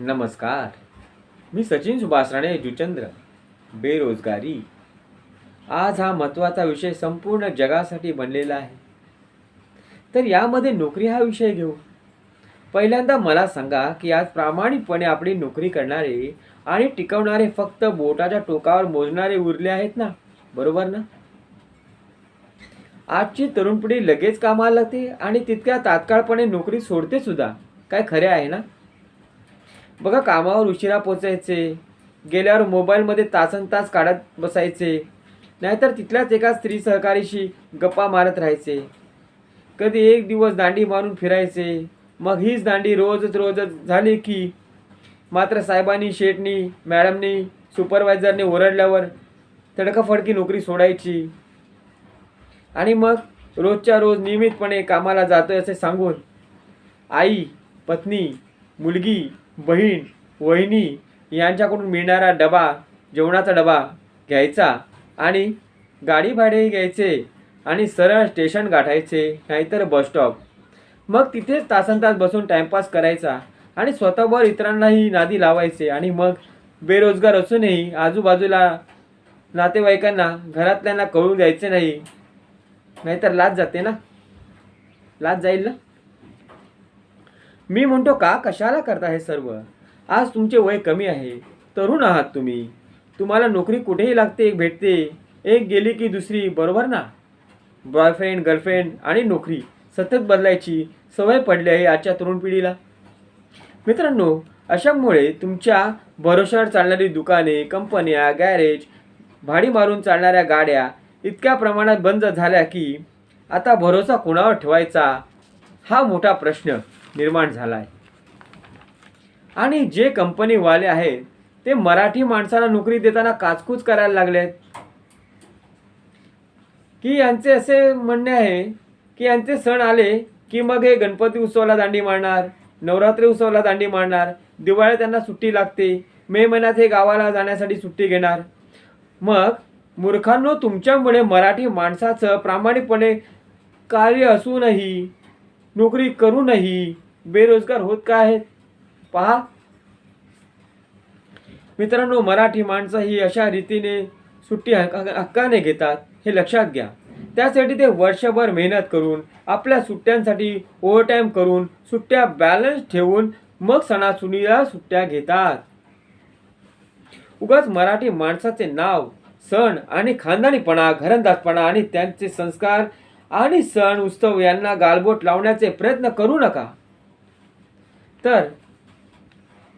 नमस्कार. मी सचिन सुभाष राणे जुचंद्र. बेरोजगारी. आज हा महत्त्वाचा विषय संपूर्ण जगासाठी बनलेला आहे. तर यामध्ये नोकरी हा विषय घेऊ. पहिल्यांदा मला सांगा की आज प्रामाणिकपणे आपली नोकरी करणारे आणि टिकवणारे फक्त बोटाच्या टोकावर मोजणारे उरले आहेत ना? बरोबर ना? आजची तरुण पिढी लगेच कामाला लागते आणि तितक्या तात्काळपणे नोकरी सोडते सुद्धा. काय खरे आहे ना? बघा कामावर उशिरा पोचायचे गेल्यावर मोबाईलमध्ये तासन तास काढत बसायचे नाहीतर तिथल्याच एका स्त्री सहकारीशी गप्पा मारत राहायचे. कधी एक दिवस दांडी मारून फिरायचे मग हीच दांडी रोजच रोजच झाली की मात्र साहेबांनी शेठनी मॅडमनी सुपरवायझरने ओरडल्यावर तडकाफडकी नोकरी सोडायची. आणि मग रोजच्या रोज नियमितपणे कामाला जातोय असे सांगून आई पत्नी मुलगी बहीण वहिनी यांच्याकडून मिळणारा डबा जेवणाचा डबा घ्यायचा आणि गाडी भाडे घ्यायचे आणि सरळ स्टेशन गाठायचे नाहीतर बसस्टॉप मग तिथेच तासन तास बसून टाईमपास करायचा आणि स्वतःवर इतरांनाही नादी लावायचे आणि मग बेरोजगार असूनही आजूबाजूला नातेवाईकांना घरातल्यांना कळू द्यायचे नाही. नाहीतर लाज जाते ना? लाज जाईल ना? मी म्हणतो का? कशाला करता हे सर्व? आज तुमचे वय कमी आहे. तरुण आहात तुम्ही. तुम्हाला नोकरी कुठेही लागते एक भेटते. एक गेली की दुसरी बरोबर ना? बॉयफ्रेंड गर्लफ्रेंड आणि नोकरी सतत बदलायची सवय पडली आहे आजच्या तरुण पिढीला. मित्रांनो अशामुळे तुमच्या भरोशावर चालणारी दुकाने कंपन्या गॅरेज भाडी मारून चालणाऱ्या गाड्या इतक्या प्रमाणात बंद झाल्या की आता भरोसा कोणावर ठेवायचा? हा मोठा प्रश्न. निर्माण झाला आहे. आणि जे कंपनीवाले आहेत ते मराठी माणसाला नोकरी देताना काचकूच करायला लागलेत की यांचे असे म्हणणे आहे की यांचे सण आले की मग हे गणपती उत्सवाला दांडी मारणार नवरात्री उत्सवाला दांडी मारणार दिवाळी त्यांना सुट्टी लागते मे महिन्यात हे गावाला जाण्यासाठी सुट्टी घेणार. मग मूर्खांनो तुमच्यामुळे मराठी माणसाचं प्रामाणिकपणे कार्य असूनही नोकरी करूनही बेरोजगार होत का आहेत? पहा. मित्रांनो मराठी माणसं ही अशा रीतीने सुट्टी हक्क- हक्काने घेतात हे लक्षात घ्या. त्यासाठी ते वर्षभर मेहनत करून आपल्या सुट्ट्यांसाठी ओव्हरटाईम करून सुट्ट्या बॅलन्स ठेवून मग सणासुदीला सुट्ट्या घेतात. उगाच मराठी माणसाचे नाव सण आणि खानदानीपणा घरंदाजपणा आणि त्यांचे संस्कार आणि सण उत्सव यांना गालबोट लावण्याचे प्रयत्न करू नका. तर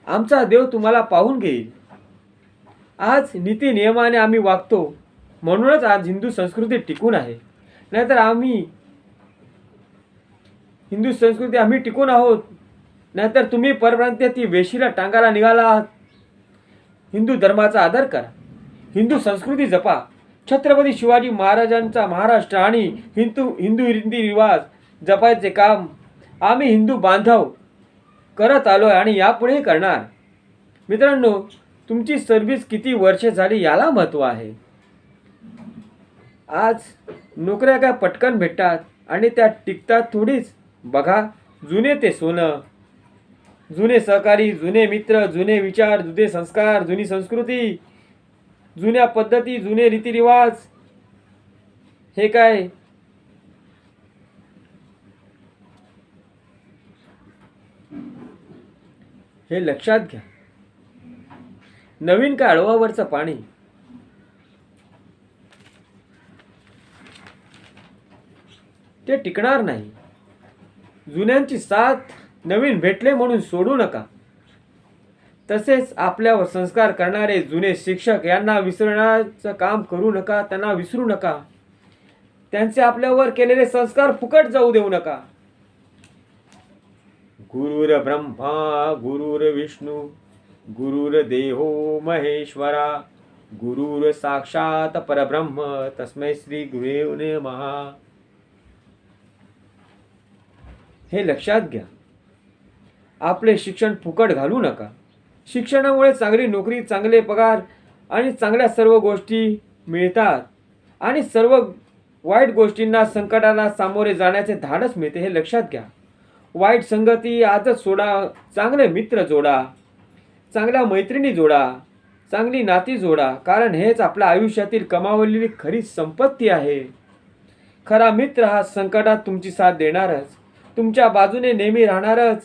आमचा देव तुम्हाला पाहून घेईल. आज नीती नियमाने आम्ही वागतो म्हणूनच आज हिंदू संस्कृती टिकून आहे. नाहीतर आम्ही हिंदू संस्कृती आम्ही टिकून आहोत. नाहीतर तुम्ही परप्रांतीय ती वेशीला टांगाला निघाला आहात. हिंदू धर्माचा आदर करा. हिंदू संस्कृती जपा. छत्रपती शिवाजी महाराजांचा महाराष्ट्र आणि हिंदू हिंदू रिवाज जपायचे काम. आम्ही हिंदू बांधव. करत आलो आहे आणि यापुढेही करणार. मित्रांनो तुमची सर्व्हिस किती वर्ष झाली याला महत्त्व आहे. आज नोकऱ्या काय पटकन भेटतात आणि त्या टिकतात थोडीच. बघा जुने ते सोनं. जुने सहकारी जुने मित्र जुने विचार जुने संस्कार जुनी संस्कृती जुन्या पद्धती जुने रीतिरिवाज. हे काय? हे लक्षात घ्या. नवीन काळवावरचं पाणी. ते टिकणार नाही. जुन्यांची साथ नवीन भेटले म्हणून सोडू नका. तसेच आपल्यावर संस्कार करणारे जुने शिक्षक यांना विसरण्याचं काम करू नका त्यांना विसरू नका. त्यांचे आपल्यावर केलेले संस्कार फुकट जाऊ देऊ नका. गुरुर ब्रह्मा गुरुर विष्णू गुरुर देहो महेश्वरा गुरुर साक्षात परब्रह्म तस्मै श्री गुरुदेव महा हे लक्षात घ्या. आपले शिक्षण फुकट घालू नका. शिक्षणामुळे चांगली नोकरी चांगले पगार आणि चांगल्या सर्व गोष्टी मिळतात आणि सर्व वाईट गोष्टींना संकटांना सामोरे जाण्याचे धाडस मिळते हे लक्षात घ्या. वाईट संगती आजच सोडा. चांगले मित्र जोडा. चांगल्या मैत्रिणी जोडा. चांगली नाती जोडा. कारण हेच आपल्या आयुष्यातील कमावलेली खरी संपत्ती आहे. खरा मित्र हा संकटात तुमची साथ देणारच. तुमच्या बाजूने नेहमी राहणारच.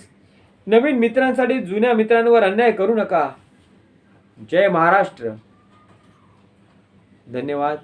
नवीन मित्रांसाठी जुन्या मित्रांवर अन्याय करू नका. जय महाराष्ट्र. धन्यवाद.